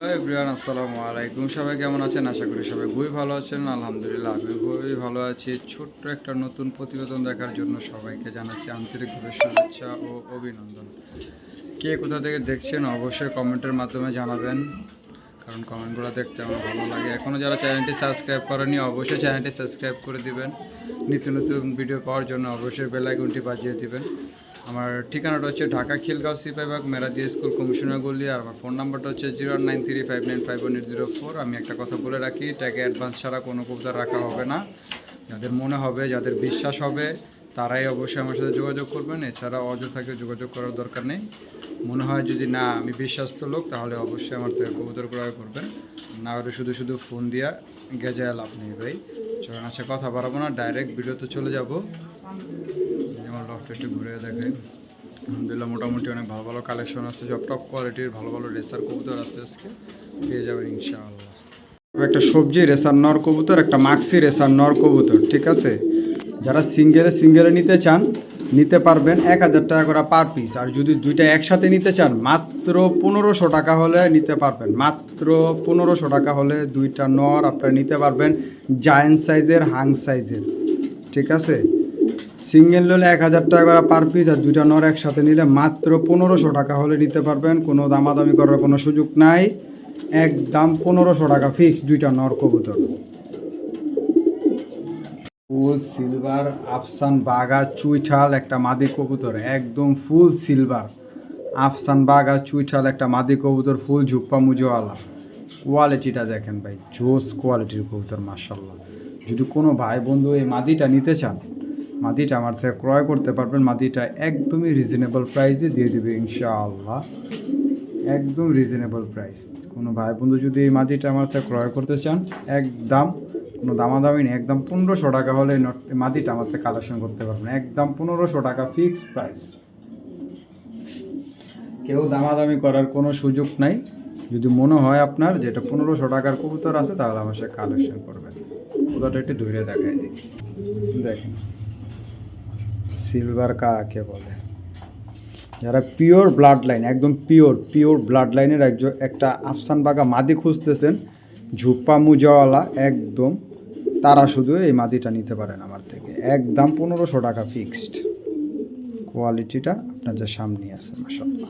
Everyone আসসালামু আলাইকুম। সবাই কেমন আছেন? আশা করি সবাই খুবই ভালো আছেন। আলহামদুলিল্লাহ আমি খুবই ভালো আছি। ছোট্ট একটা নতুন প্রতিবেদন দেখার জন্য সবাইকে জানাচ্ছি আন্তরিকভাবে শুভেচ্ছা ও অভিনন্দন। কে কোথা থেকে দেখছেন অবশ্যই কমেন্টের মাধ্যমে জানাবেন, কারণ কমেন্টগুলো দেখতে আমার ভালো লাগে। এখনও যারা চ্যানেলটি সাবস্ক্রাইব করেনি অবশ্যই চ্যানেলটি সাবস্ক্রাইব করে দিবেন। নিত্য নতুন ভিডিও পাওয়ার জন্য অবশ্যই বেল আইকনটি বাজিয়ে দিবেন। আমার ঠিকানাটা হচ্ছে ঢাকা খিলগাঁও সিপাইবাগ মেরাদি স্কুল, কমিশনার গলি, আর আমার ফোন নাম্বারটা হচ্ছে zero nine three five nine five one eight zero four. আমি একটা কথা বলে রাখি, ট্যাগে অ্যাডভান্স ছাড়া কোনো কবিতা রাখা হবে না। যাদের মনে হবে, যাদের বিশ্বাস হবে, তারাই অবশ্যই আমার সাথে যোগাযোগ করবেন। এছাড়া অযথাকে যোগাযোগ করার দরকার নেই। মনে হয় যদি না, আমি বিশ্বাস্ত লোক, তাহলে অবশ্যই আমার থেকে কবুতর ক্রয় করবেন। না হলে শুধু শুধু ফোন দিয়া গেজায় লাভ নেই ভাই। চলুন আচ্ছা কথা বাড়াবো না, ডাইরেক্ট ভিডিওতে চলে যাব। যেমন লফটা একটু ঘুরে দেখাই আলহামদুলিল্লাহ, মোটামুটি অনেক ভালো ভালো কালেকশন আছে, সব টপ কোয়ালিটির ভালো ভালো রেসার কবুতর আছে আজকে। পেয়ে যাবেন ইনশাআল্লাহ। একটা সবজি রেসার নর কবুতর, একটা মাক্সি রেসার নর কবুতর, ঠিক আছে? যারা সিঙ্গেলে সিঙ্গেলে নিতে চান, নিতে পারবেন এক হাজার টাকা করে পার পিস আর যদি দুইটা একসাথে নিতে চান, মাত্র পনেরোশো টাকা হলে নিতে পারবেন। মাত্র পনেরোশো টাকা হলে দুইটা নর আপনারা নিতে পারবেন জায়েন্ট সাইজের হাং সাইজের ঠিক আছে? সিঙ্গেল নিলে এক হাজার টাকা করে পার পিস আর দুইটা নর একসাথে নিলে মাত্র পনেরোশো টাকা হলে নিতে পারবেন। কোনো দামাদামি করার কোনো সুযোগ নাই। একদম পনেরোশো টাকা ফিক্স দুইটা নর কবুতর। ফুল সিলভার আফসান বাগা চুইঠাল একটা মাদি কবুতর। একদম ফুল সিলভার আফসান বাগা চুইঠাল একটা মাদি কবুতর ফুল ঝুপ্পা মুজোওয়ালা কোয়ালিটিটা দেখেন ভাই, জোস কোয়ালিটির কবুতর মার্শাল্লাহ যদি কোনো ভাই বন্ধু এই মাদিটা নিতে চান মাদিটা আমার থেকে ক্রয় করতে পারবেন। মাটিটা একদমই রিজনেবল প্রাইসে দিয়ে দেবে ইনশাআল্লাহ। একদম রিজনেবল প্রাইস কোনো ভাই বন্ধু যদি এই মাটিটা আমার থেকে ক্রয় করতে চান, একদম কোনো দামাদামি নেই। একদম পনেরোশো টাকা হলে নট- আমার থেকে কালেকশন করতে পারবেন। একদম পনেরোশো টাকা ফিক্স প্রাইস কেউ দামাদামি করার কোনো সুযোগ নাই। যদি মনে হয় আপনার যেটা পনেরোশো টাকার কবুতর আছে, তাহলে আমার সাথে কালেকশন করবেন। কবুতরটা একটু ধরে দেখাই দিই। দেখেন। সিলভার কাকে বলে? যারা পিওর ব্লাড লাইন একদম পিওর পিওর ব্লাড লাইনের একজন, একটা আফসান বাগা মাদি খুঁজতেছেন, ঝুপ্পা মুজাওয়ালা, একদম, তারা শুধু এই মাদিটা নিতে পারেন আমার থেকে। একদম পনেরোশো টাকা ফিক্সড কোয়ালিটিটা আপনার আপনাদের সামনে আছে মাসাল্লাহ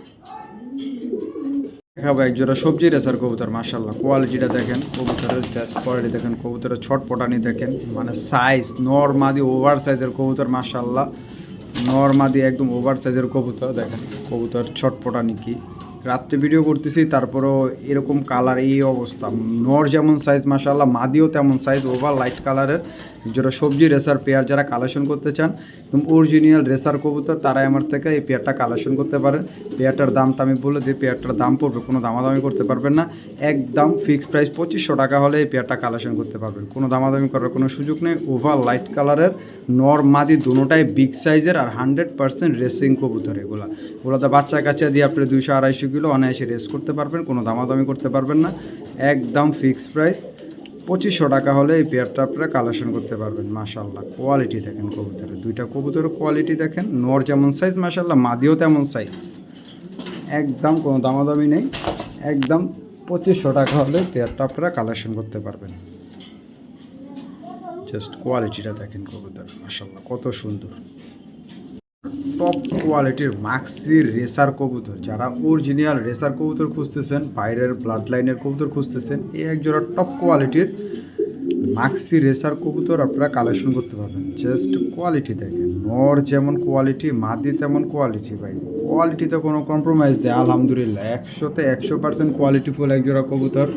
দেখাবো একজোড়া সবজি রেসার কবুতর মাসাল্লাহ কোয়ালিটিটা দেখেন, কবুতরের জাস্ট কোয়ালিটি দেখেন, কবুতরের ছটপটানি দেখেন মানে সাইজ নর্মাদি ওভার সাইজের কবুতর মাসাল্লাহ নর্মাদি একদম ওভার সাইজের কবুতর দেখেন কবুতর ছটপটা কি রাত্রে ভিডিও করতেছি, তারপরেও এরকম কালার এই অবস্থা। নর যেমন সাইজ মাসাল্লাহ মাদিও তেমন সাইজ ওভার লাইট কালারের যারা সবজি রেসার পেয়ার যারা কালেকশন করতে চান, একদম অরিজিনাল রেসার কবুতর, তারাই আমার থেকে এই পেয়ারটা কালেকশন করতে পারেন। পেয়ারটার দামটা আমি বলে দিই পেয়ারটার দাম পড়বে, কোনো দামাদামি করতে পারবেন না। একদম ফিক্সড প্রাইস পঁচিশশো টাকা হলে এই পেয়ারটা কালেকশন করতে পারবেন। কোনো দামাদামি করার কোনো সুযোগ নেই। ওভার লাইট কালারের নর, মাদি দুটোটাই বিগ সাইজের আর হান্ড্রেড পার্সেন্ট রেসিং কবুতর এগুলো। ওগুলোতে বাচ্চা কাচ্চা দিয়ে আপনি দুইশো, আড়াইশো কিলো অনায়াসে রেস করতে পারবেন, কোনো দামাদামি করতে পারবেন না। একদম ফিক্সড প্রাইস পঁচিশশো টাকা হলে এই পেয়ারটা আপনারা কালেকশন করতে পারবেন মাশাল্লাহ কোয়ালিটি দেখেন কবুতরের, দুইটা কবুতরের কোয়ালিটি দেখেন, নর যেমন সাইজ মাশাল্লাহ মাদিও তেমন সাইজ একদম কোনো দামাদামি নেই, একদম পঁচিশশো টাকা হলে পেয়ারটা আপনারা কালেকশন করতে পারবেন। জাস্ট কোয়ালিটিটা দেখেন কবুতর মাশাল্লাহ কত সুন্দর। টপ কোয়ালিটির মাক্সির রেসার কবুতর। যারা অরিজিনাল রেসার কবুতর খুঁজতেছেন বাইরের ব্লাড লাইনের কবুতর খুঁজতেছেন, এই এক জোড়া টপ কোয়ালিটির মাক্সি রেসার কবুতর আপনারা কালেকশন করতে পারবেন। জাস্ট কোয়ালিটি দেখেন। নর যেমন কোয়ালিটি মাদি তেমন কোয়ালিটি ভাই। কোয়ালিটিতে কোনো কম্প্রোমাইজ দেয় আলহামদুলিল্লাহ। একশোতে একশো পার্সেন্ট কোয়ালিটিফুল এক জোড়া কবুতর।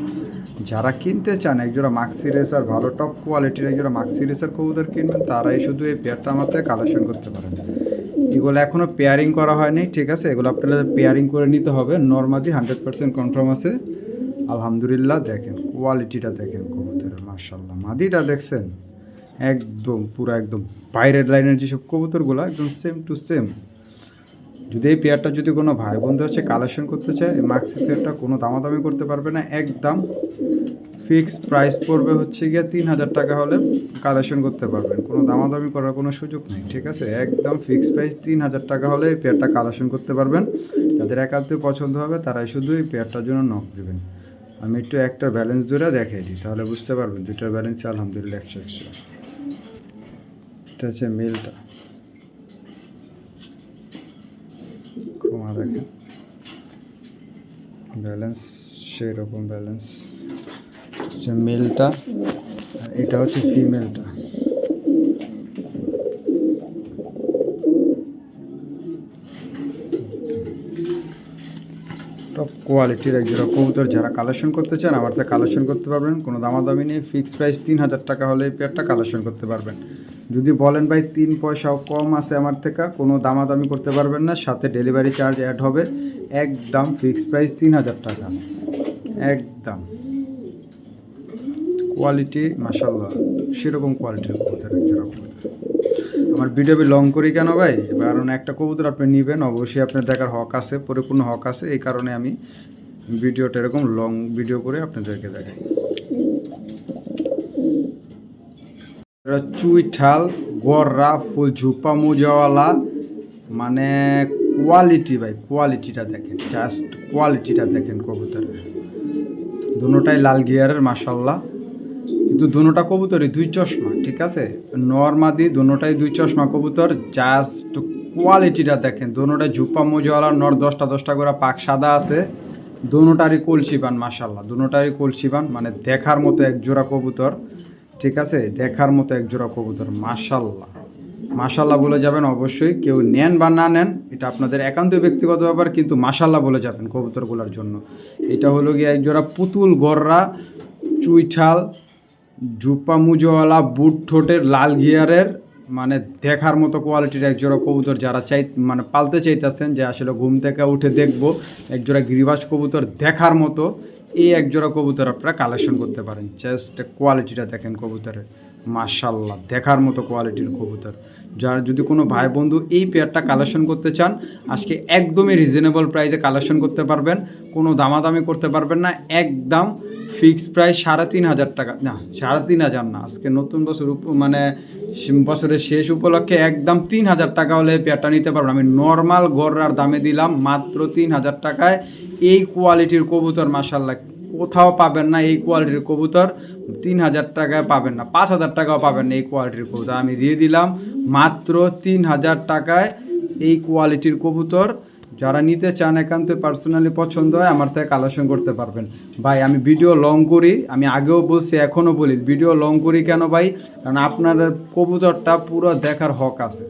যারা কিনতে চান একজোড়া মাক্সি রেসার ভালো টপ কোয়ালিটির একজোড়া মাক্সি রেসার কবুতর কিনবেন, তারাই শুধু এই পেয়ারটা আমার কালেকশন করতে পারেন। এগুলো এখনও পেয়ারিং করা হয়নি, ঠিক আছে? এগুলো আপনাদের পেয়ারিং করে নিতে হবে। নর্মাদি হান্ড্রেড পার্সেন্ট কনফার্ম আছে। আলহামদুলিল্লাহ, দেখেন কোয়ালিটিটা দেখেন, কবুতরের মার্শাল্লাহ মাদিটা দেখছেন? একদম, পুরো একদম বাইরের লাইনের যেসব কবুতরগুলো, একদম সেম টু সেম যদি এই পেয়ারটা যদি কোনো ভাই বন্ধু হচ্ছে কালেকশন করতে চায় মাক্সি পেয়ারটা কোনো দামাদামি করতে পারবে না, একদম। ফিক্স প্রাইস পড়বে হচ্ছে গিয়ে তিন হাজার টাকা হলে কালেকশন করতে পারবেন। কোনো দামাদামি করার কোনো সুযোগ নেই, ঠিক আছে? একদম ফিক্স প্রাইস তিন হাজার টাকা হলে এই পেয়ারটা কালেকশন করতে পারবেন। যাদের একান্তই পছন্দ হবে তারাই শুধু এই পেয়ারটার জন্য নক দেবেন। আমি একটু একটা ব্যালেন্স ধরে দেখাই দিই, তাহলে বুঝতে পারবেন দুটার ব্যালেন্স আলহামদুলিল্লাহ একশো একশো এটা হচ্ছে মিলটা ব্যালেন্স সেই রকম ব্যালেন্স হচ্ছে মেলটা আর এটা হচ্ছে ফিমেলটা। টপ কোয়ালিটির এক জোড়া কবুতর, যারা কালেকশন করতে চান, আমার থেকে কালেকশন করতে পারবেন। কোনো দামাদামি নেই ফিক্সড প্রাইস তিন হাজার টাকা হলে এই পেয়ারটা কালেকশন করতে পারবেন। যদি বলেন, ভাই, তিন পয়সাও কম আছে আমার থেকে, কোনো দামাদামি করতে পারবেন না। সাথে ডেলিভারি চার্জ অ্যাড হবে, একদম ফিক্সড প্রাইস তিন হাজার টাকা। একদম। কোয়ালিটি মাসাল্লাহ সেরকম কোয়ালিটির কবুতর আমার ভিডিও লং করি কেন ভাই? কারণ একটা কবুতর আপনি নেবেন, অবশ্যই আপনার দেখার হক আছে, পরিপূর্ণ হক আছে, এই কারণে আমি ভিডিওটা এরকম লং ভিডিও করে আপনাদেরকে দেখাই। চুইঠাল গররা, ফুল ঝুপা মুজাওয়ালা মানে কোয়ালিটি ভাই কোয়ালিটিটা দেখেন জাস্ট কোয়ালিটিটা দেখেন কবুতরের। দুটাই লাল গিয়ারের মাসাল্লাহ কিন্তু দুটা কবুতরই দুই চশমা, ঠিক আছে? নর্মাদি দুটাই দুই চশমা কবুতর জাস্ট কোয়ালিটিটা দেখেন দুটাই ঝুপা মুজওয়ালা নর দশটা দশটা করে পাক সাদা আছে দুটারই কলসিবান মাসাল্লাহ দুটারই কলসিবান মানে দেখার মতো এক জোড়া কবুতর, ঠিক আছে? দেখার মতো এক জোড়া কবুতর মাসাল্লাহ মাসাল্লাহ বলে যাবেন অবশ্যই, কেউ নেন বা না নেন, এটা আপনাদের একান্ত ব্যক্তিগত ব্যাপার, কিন্তু মাসাল্লাহ বলে যাবেন কবুতরগুলোর জন্য। এটা হলো গিয়ে এক জোড়া পুতুল গররা, চুইঠাল জুপা মুজোওয়ালা বুট ঠোঁটের লাল গিয়ারের মানে দেখার মতো কোয়ালিটির এক জোড়া কবুতর যারা চাই মানে পালতে চাইতেছেন যে আসলে ঘুম থেকে উঠে দেখব, এক জোড়া গিরিবাস কবুতর দেখার মতো, এই এক জোড়া কবুতর আপনারা কালেকশন করতে পারেন। জাস্ট কোয়ালিটিটা দেখেন কবুতরের। মার্শাল্লাহ দেখার মতো কোয়ালিটির কবুতর। যারা যদি কোনো ভাই বন্ধু এই পেয়ারটা কালেকশন করতে চান, আজকে একদমই রিজনেবল প্রাইসে কালেকশন করতে পারবেন, কোনো দামাদামি করতে পারবেন না, একদম ফিক্স প্রায় সাড়ে তিন হাজার টাকা। না, সাড়ে তিন হাজার না, আজকে নতুন বছর মানে বছরের শেষ উপলক্ষে একদম তিন হাজার টাকা হলে পেয়ারটা নিতে পারবেন। আমি নর্মাল গড়ার দামে দিলাম মাত্র তিন হাজার টাকায়। এই কোয়ালিটির কবুতর মাসাল্লাহ কোথাও পাবেন না এই কোয়ালিটির কবুতর। তিন হাজার টাকায় পাবেন না, পাঁচ হাজার টাকাও পাবেন না এই কোয়ালিটির কবুতর। আমি দিয়ে দিলাম মাত্র তিন হাজার টাকায় এই কোয়ালিটির কবুতর। যারা নিতে চান একান্ত পার্সোনালি পছন্দ হয়, আমার থেকে কালেকশন করতে পারবেন। ভাই, আমি ভিডিও লং করি, আমি আগেও বলছি, এখনও বলি ভিডিও লং করি কেন ভাই? কারণ আপনার কবুতরটা পুরো দেখার হক আছে।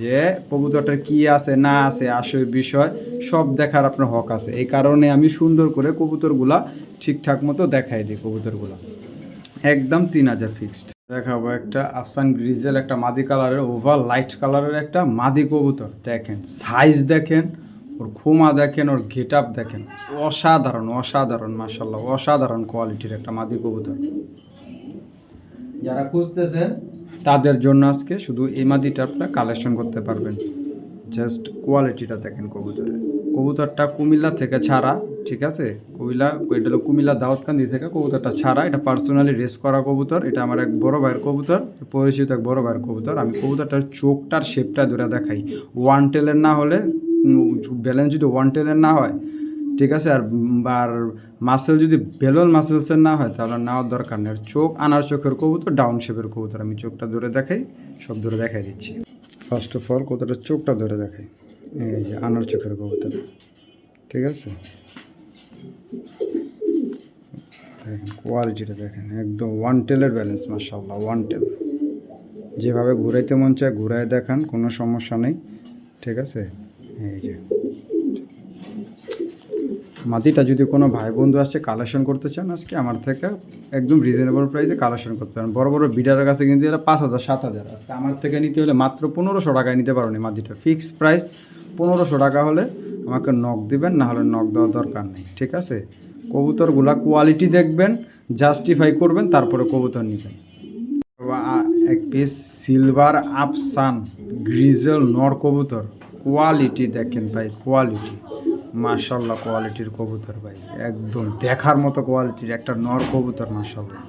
যে কবুতরটার কি আছে, না আছে, আসল বিষয়, সব দেখার আপনার হক আছে। এই কারণে আমি সুন্দর করে কবুতরগুলা ঠিকঠাক মতো দেখাই দিই, কবুতরগুলা। একদম তিন হাজার ফিক্সড দেখাবো একটা আফসান গ্রিজেল, একটা মাদি কালারের ওভার লাইট কালারের একটা মাদি কবুতর। দেখেন সাইজ দেখেন ওর খুমা দেখেন, ওর গেট আপ দেখেন। অসাধারণ অসাধারণ মার্শাল্লাহ অসাধারণ কোয়ালিটির একটা মাদি কবুতর। যারা খুঁজতেছেন, তাদের জন্য আজকে শুধু এই মাদিটা আপনারা কালেকশন করতে পারবেন। জাস্ট কোয়ালিটিটা দেখেন কবুতরের। কবুতরটা কুমিল্লা থেকে ছাড়া, ঠিক আছে? কুমিল্লা, এটা হলো কুমিল্লা দাউদকান্দি থেকে কবুতরটা ছাড়া। এটা পার্সোনালি রেস করা কবুতর। এটা আমার এক বড় ভাইয়ের কবুতর, পরিচিত এক বড় ভাইয়ের কবুতর। আমি কবুতরটার চোখটার শেপটা ধরে দেখাই। ওয়ান টেলের না হলে ব্যালেন্স যদি ওয়ান টেলের না হয়, ঠিক আছে? আর আর মাসেল যদি বেলন মাসেলসের না হয়, তাহলে নেওয়ার দরকার নেই। চোখ, আনার চোখের কবুতর ডাউন শেপের কবুতর। আমি চোখটা ধরে দেখাই, সব ধরে দেখাই দিচ্ছি। ফার্স্ট অফ অল কতটা চোখটা ধরে দেখাই। এই যে আনার চোখের কবুতর। ঠিক আছে? দেখেন কোয়ালিটিটা দেখেন। একদম ওয়ান টেলের ব্যালেন্স মার্শাল্লাহ ওয়ান টেল যেভাবে ঘুরাইতে মন চায়, ঘুরায় দেখান, কোনো সমস্যা নেই। ঠিক আছে? মাটিটা যদি কোনো ভাই বন্ধু আসছে কালেকশন করতে চান, আজকে আমার থেকে একদম রিজনেবল প্রাইসে কালেকশন করতে চান বড় বড় বিডারের কাছে কিন্তু গেলে পাঁচ হাজার, সাত হাজার। আজকে আমার থেকে নিতে হলে মাত্র পনেরোশো টাকায় নিতে পারবেন মাটিটা ফিক্সড প্রাইস পনেরোশো টাকা হলে আমাকে নক দেবেন, না হলে নক দেওয়ার দরকার নেই। ঠিক আছে? কবুতরগুলা কোয়ালিটি দেখবেন জাস্টিফাই করবেন, তারপরে কবুতর নেবেন। এক পিস সিলভার আফসান গ্রিজেল নর কবুতর। কোয়ালিটি দেখেন ভাই কোয়ালিটি মার্শাল্লাহ কোয়ালিটির কবুতর ভাই, একদম দেখার মতো কোয়ালিটির একটা নর কবুতর মার্শাল্লাহ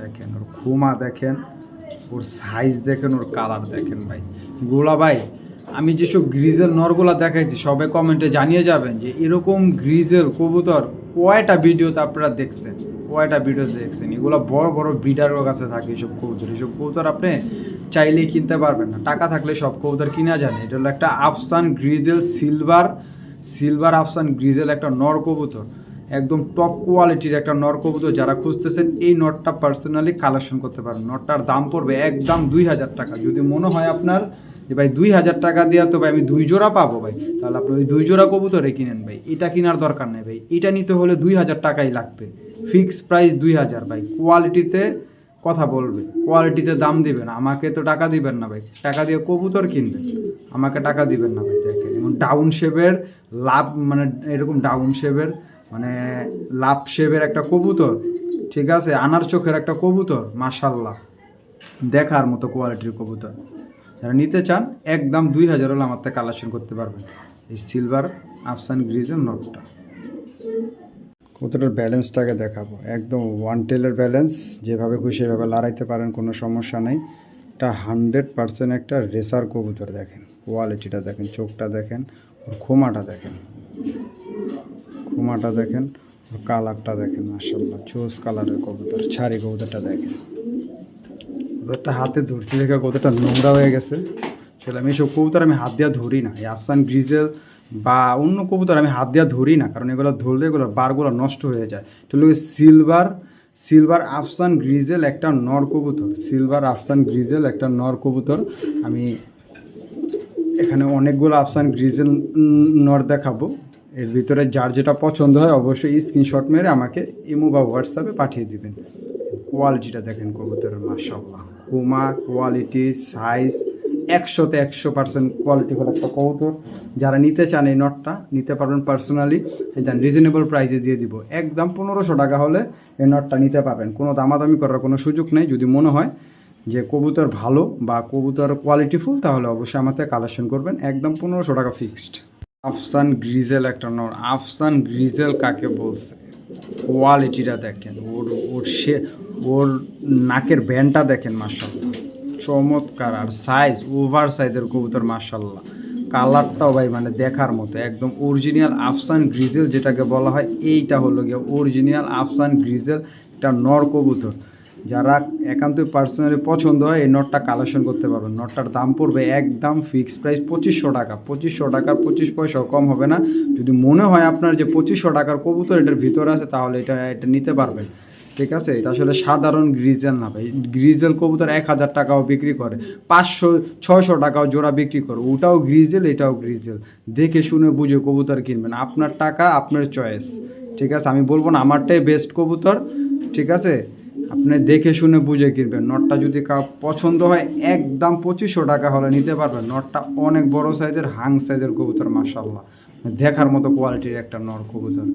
দেখেন, ওর খুমা দেখেন, ওর সাইজ দেখেন, ওর কালার দেখেন ভাই। গোলা ভাই, আমি যেসব গ্রিজেল নরগুলা দেখাইছি সবে কমেন্টে জানিয়ে যাবেন যে এরকম গ্রিজেল কবুতর কয়টা ভিডিওতে আপনারা দেখছেন? কয়টা ভিডিও দেখছেন? এগুলো বড় বড় ব্রিডারের কাছে থাকে এইসব কবুতর। এইসব কবুতর আপনি চাইলেই কিনতে পারবেন না। টাকা থাকলে সব কবুতর কিনা জানে এটা হলো একটা আফসান গ্রিজেল সিলভার সিলভার আফসান গ্রিজেল একটা নর কবুতর। একদম টপ কোয়ালিটির একটা নর কবুতর। যারা খুঁজতেছেন, এই নটটা পার্সোনালি কালেকশন করতে পারেন। নটটার দাম পড়বে একদম দুই হাজার টাকা। যদি মনে হয় আপনার যে, ভাই, দুই হাজার টাকা দেওয়া তো, ভাই, আমি দুই জোড়া পাবো, ভাই। তাহলে আপনি ওই দুই জোড়া কবুতরে কিনেন ভাই। এটা কেনার দরকার নেই ভাই। এটা নিতে হলে দুই হাজার টাকাই লাগবে। ফিক্স প্রাইস দুই হাজার ভাই। কোয়ালিটিতে কথা বলবে। কোয়ালিটিতে দাম দিবেন আমাকে তো টাকা দিবেন না ভাই। টাকা দিয়ে কবুতর কিনবেন। আমাকে টাকা দিবেন না ভাই দেখেন। এবং ডাউন শেপের লাভ মানে এরকম ডাউন শেপের মানে লাভ শেপের একটা কবুতর, ঠিক আছে? আনার চোখের একটা কবুতর মাশাল্লাহ দেখার মতো কোয়ালিটির কবুতর। যারা নিতে চান, একদম দুই হাজার হলে আমার থেকে কালেকশন করতে পারবেন। এই সিলভার আফসান গ্রিজের নোটটা কতটার ব্যালেন্সটাকে দেখাবো? একদম ওয়ান টেলের ব্যালেন্স যেভাবে খুশি সেভাবে লড়াইতে পারেন, কোনো সমস্যা নেই। এটা হান্ড্রেড পার্সেন্ট একটা রেসার কবুতর দেখেন। কোয়ালিটিটা দেখেন, চোখটা দেখেন, ওর খোমাটা দেখেন। খোমাটা দেখেন, ওর কালারটা দেখেন মার্শাল্লাহ চোস কালারের কবুতর, ছাড়ি কবুতরটা দেখেন। কবুতরটা হাতে ধরছি, দেখে কতটা নোংরা হয়ে গেছে। আসলে আমি এসব কবুতর আমি হাত দেওয়া ধরি না। এই আফসান গ্রিজেল বা অন্য কবুতর আমি হাত দিয়ে ধরি না, কারণ এগুলো ধরলে এগুলো বারগুলো নষ্ট হয়ে যায়। তো সিলভার সিলভার আফসান গ্রিজেল একটা নর কবুতর। সিলভার আফসান গ্রিজেল একটা নর কবুতর। আমি এখানে অনেকগুলো আফসান গ্রিজেল নর দেখাবো। এর ভিতরে যার যেটা পছন্দ হয়, অবশ্যই স্ক্রিনশট মেরে আমাকে ইমো বা হোয়াটসঅ্যাপে পাঠিয়ে দিবেন। কোয়ালিটিটা দেখেন কবুতরের মাশাল্লাহ কুমা কোয়ালিটি সাইজ একশোতে একশো পার্সেন্ট কোয়ালিটি হলো একটা কবুতর যারা নিতে চান এই নটটা নিতে পারবেন পার্সোনালি যান রিজনেবল প্রাইসে দিয়ে দিব। একদম পনেরোশো টাকা হলে এই নটটা নিতে পারবেন। কোনো দামাদামি করার কোনো সুযোগ নেই। যদি মনে হয় যে কবুতর ভালো বা কবুতর কোয়ালিটিফুল তাহলে অবশ্যই আমাদের কালেকশন করবেন। একদম পনেরোশো টাকা ফিক্সড আফসান গ্রিজেল একটা নট আফসান গ্রিজেল কাকে বলছে? কোয়ালিটিটা দেখেন, ওর ওর সে, ওর নাকের ব্যান্ডটা দেখেন মার্শাল চমৎকার, আর সাইজ ওভার সাইজের কবুতর মার্শাল্লাহ কালারটাও ভাই মানে দেখার মতো, একদম অরিজিনাল আফসান গ্রিজেল যেটাকে বলা হয়, এইটা হলো গিয়ে অরিজিনাল আফসান গ্রিজেল এটা নর কবুতর। যারা একান্তই পার্সোনালি পছন্দ হয়, এই নটটা কালেকশন করতে পারবেন। নটটার দাম পড়বে একদম ফিক্সড প্রাইস পঁচিশশো টাকা। পঁচিশশো টাকার পঁচিশ পয়সাও কম হবে না। যদি মনে হয় আপনার যে পঁচিশশো টাকার কবুতর এটার ভিতরে আছে, তাহলে এটা এটা নিতে পারবেন। ঠিক আছে? এটা আসলে সাধারণ গ্রিজেল না ভাই। গ্রিজেল কবুতর এক হাজার টাকাও বিক্রি করে। পাঁচশো, ছয়শো টাকাও জোড়া বিক্রি করে। ওটাও গ্রিজেল এটাও গ্রিজেল দেখে শুনে বুঝে কবুতর কিনবেন। আপনার টাকা, আপনার চয়েস ঠিক আছে? আমি বলব না, আমারটাই বেস্ট কবুতর। ঠিক আছে? আপনি দেখে শুনে বুঝে কিনবেন। নটটা যদি কাউ পছন্দ হয়, একদম পঁচিশশো টাকা হলে নিতে পারবেন। নটটা অনেক বড় সাইজের, হাং সাইজের কবুতর মাসাল্লাহ দেখার মতো কোয়ালিটির একটা নর কবুতর।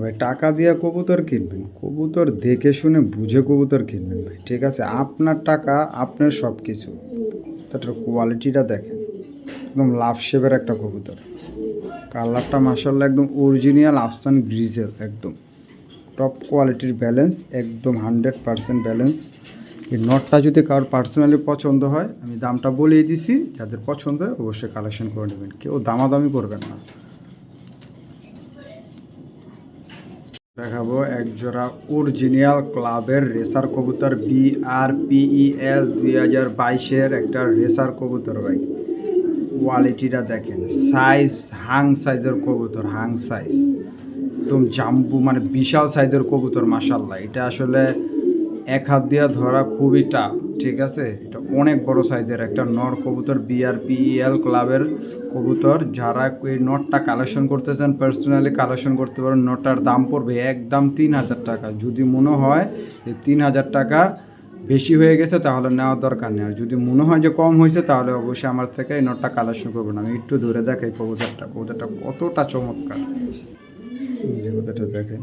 ভাই, টাকা দিয়ে কবুতর কিনবেন। কবুতর দেখে শুনে বুঝে কবুতর কিনবেন ভাই। ঠিক আছে, আপনার টাকা, আপনার সব কিছু তাটার কোয়ালিটিটা দেখেন। একদম লাভ শেপের একটা কবুতর। কালারটা মাসাল্লাহ একদম অরিজিনাল আফসান গ্রিজেল, একদম। টপ কোয়ালিটির ব্যালেন্স একদম হান্ড্রেড পারসেন্ট ব্যালেন্স এই নটটা যদি কারোর পার্সোনালি পছন্দ হয়, আমি দামটা বলিয়ে দিছি, যাদের পছন্দ হয় অবশ্যই কালেকশন করে নেবেন। কেউ দামাদামি করবেন না। দেখাবো এক জোড়া অরিজিনাল ক্লাবের রেসার কবুতর বি আর পিইএল দুই হাজার বাইশের একটা রেসার কবুতর ভাই। কোয়ালিটিটা দেখেন সাইজ হাং সাইজের কবুতর হাং সাইজ একদম জাম্বু মানে বিশাল সাইজের কবুতর মাসাল্লাহ এটা আসলে এক হাত দিয়ে ধরা খুবই টাফ ঠিক আছে? এটা অনেক বড় সাইজের একটা নর কবুতর বিআরপিএল ক্লাবের কবুতর। যারা এই নটটা কালেকশন করতে চান পার্সোনালি কালেকশন করতে পারেন, নটটার দাম পড়বে একদম তিন হাজার টাকা। যদি মনে হয় যে তিন হাজার টাকা বেশি হয়ে গেছে, তাহলে নেওয়ার দরকার নেই। আর যদি মনে হয় যে কম হয়েছে, তাহলে অবশ্যই আমার থেকে এই নটটা কালেকশন করবেন। আমি একটু ধরে দেখাই কবুতরটা। কবুতরটা কতটা চমৎকার। কবুতরটা দেখেন।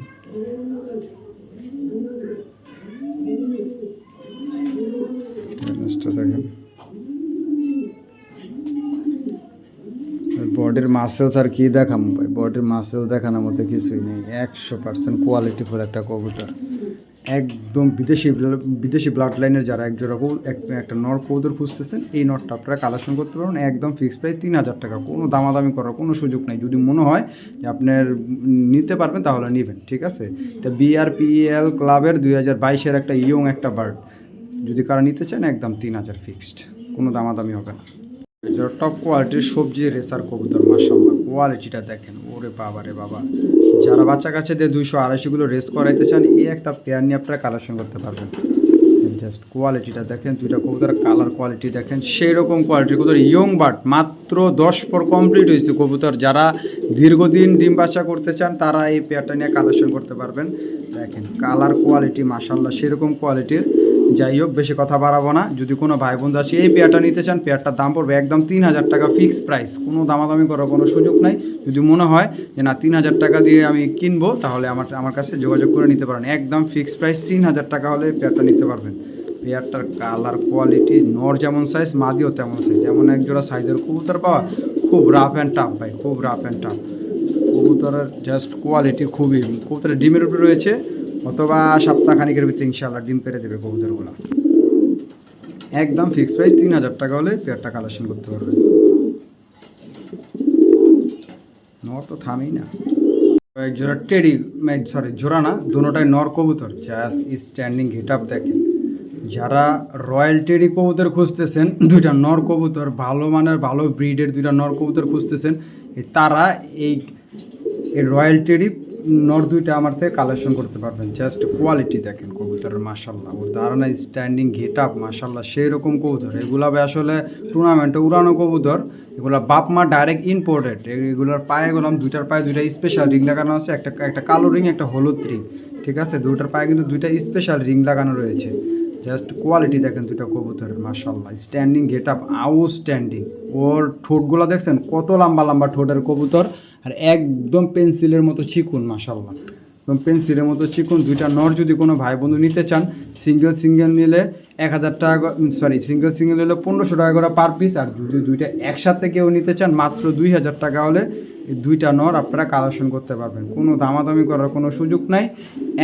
দেখেন। বডির মাসেলস আর কি দেখাম? ভাই বডির মাসেল দেখানোর মতো কিছুই নেই। একশো পার্সেন্ট কোয়ালিটিফুল একটা কবুতর। একদম বিদেশি বিদেশি ব্লাড লাইনের যারা এক জোড়া একটা নর কৌদর খুঁজতেছেন, এই নটটা আপনারা কালেকশন করতে পারবেন, একদম ফিক্স প্রাইস তিন হাজার টাকা। কোনো দামাদামি করার কোনো সুযোগ নেই। যদি মনে হয় যে আপনার নিতে পারবেন, তাহলে নেবেন, ঠিক আছে? এটা বিআরপিএল ক্লাবের দুই হাজার বাইশের একটা ইয়ং একটা বার্ড যদি কারা নিতে চান, একদম তিন হাজার ফিক্সড কোনো দামাদামি হবে না। টপ কোয়ালিটির সবজি রেসার কবুতর মাসাল্লাহ কোয়ালিটিটা দেখেন, ওরে বাবা রে বাবা। যারা বাচ্চা কাছে দিয়ে দুইশো আড়াইশোগুলো রেস করাইতে চান, এই একটা পেয়ার নিয়ে আপনারা কালেকশন করতে পারবেন। জাস্ট কোয়ালিটিটা দেখেন, দুইটা কবুতর কালার কোয়ালিটি দেখেন সেই রকম কোয়ালিটির কবুতর ইয়ং বাট মাত্র দশ পর কমপ্লিট হয়েছে কবুতর। যারা দীর্ঘদিন ডিম বাচ্চা করতে চান, তারা এই পেয়ারটা নিয়ে কালেকশন করতে পারবেন। দেখেন কালার কোয়ালিটি মাসাল্লাহ সেরকম কোয়ালিটির যাই হোক, বেশি কথা বাড়াবো না। যদি কোনো ভাই বন্ধু আছে এই পেয়ারটা নিতে চান পেয়ারটার দাম পড়বে একদম তিন হাজার টাকা ফিক্স প্রাইস কোনো দামাদামি করার কোনো সুযোগ নাই। যদি মনে হয় যে, না, তিন হাজার টাকা দিয়ে আমি কিনবো, তাহলে আমার আমার কাছে যোগাযোগ করে নিতে পারেন। একদম ফিক্স প্রাইস তিন হাজার টাকা হলে পেয়ারটা নিতে পারবেন। পেয়ারটার কালার কোয়ালিটি নর যেমন সাইজ মাদিও তেমন সাইজ যেমন একজোড়া সাইজের কবুতর পাওয়া, খুব রাফ অ্যান্ড টাফ ভাই, খুব রাফ অ্যান্ড টাফ কবুতরের জাস্ট কোয়ালিটি খুবই। কবুতরের ডিমের উপরে রয়েছে অথবা সপ্তাহখানিকের ভিতরে ইনশাল্লাহ ডিম পেরে দেবে কবুতরগুলো। একদম ফিক্স প্রাইস তিন হাজার টাকা হলে পেয়ারটা কালেকশন করতে পারবে। নর তো থামেই না। এক জোড়া টেডি সরি জোড়া না দুটোটাই নর কবুতর। জাস্ট স্ট্যান্ডিং হিট আপ দেখেন। যারা রয়্যাল টেডি কবুতর খুঁজতেছেন, দুইটা নর কবুতর, ভালো মানের, ভালো ব্রিডের দুইটা নর কবুতর খুঁজতেছেন তারা এই রয়্যাল টেডি নর দুইটা আমার থেকে কালেকশন করতে পারবেন। জাস্ট কোয়ালিটি দেখেন কবুতরের মাসাল্লাহ ওর ধারণা স্ট্যান্ডিং গেট আপ মাসাল্লাহ সেই রকম কবুতর। এগুলা আসলে টুর্নামেন্টে উড়ানো কবুতর। এগুলা বাপ মা ডাইরেক্ট ইম্পোর্টেড এগুলোর পায়ে গেলাম, দুইটার পায়ে দুইটা স্পেশাল রিং লাগানো আছে। একটা একটা কালো রিং একটা হলুদ রিং ঠিক আছে? দুইটার পায়ে কিন্তু দুইটা স্পেশাল রিং লাগানো রয়েছে। জাস্ট কোয়ালিটি দেখেন দুইটা কবুতরের মাসাল্লাহ standing get up outstanding ওর ঠোঁটগুলো দেখছেন, কত লম্বা লম্বা ঠোঁটের কবুতর। আর একদম পেন্সিলের মতো চিকুন মাসাল্লাহ একদম পেন্সিলের মতো চিকুন, দুইটা নর যদি কোনো ভাই বন্ধু নিতে চান সিঙ্গেল সিঙ্গেল নিলে এক হাজার টাকা সরি সিঙ্গেল সিঙ্গেল নিলে পনেরোশো টাকা করে পার পিস আর যদি দুইটা একসাথে কেউ নিতে চান, মাত্র দুই হাজার টাকা হলে দুইটা নর আপনারা কালেকশন করতে পারবেন। কোনো দামাদামি করার কোনো সুযোগ নাই।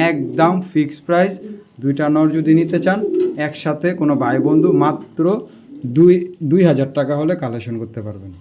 একদম ফিক্স প্রাইস। দুইটা নর যদি নিতে চান, একসাথে কোনো ভাই বন্ধু মাত্র দুই দুই হাজার টাকা হলে কালেকশন করতে পারবেন।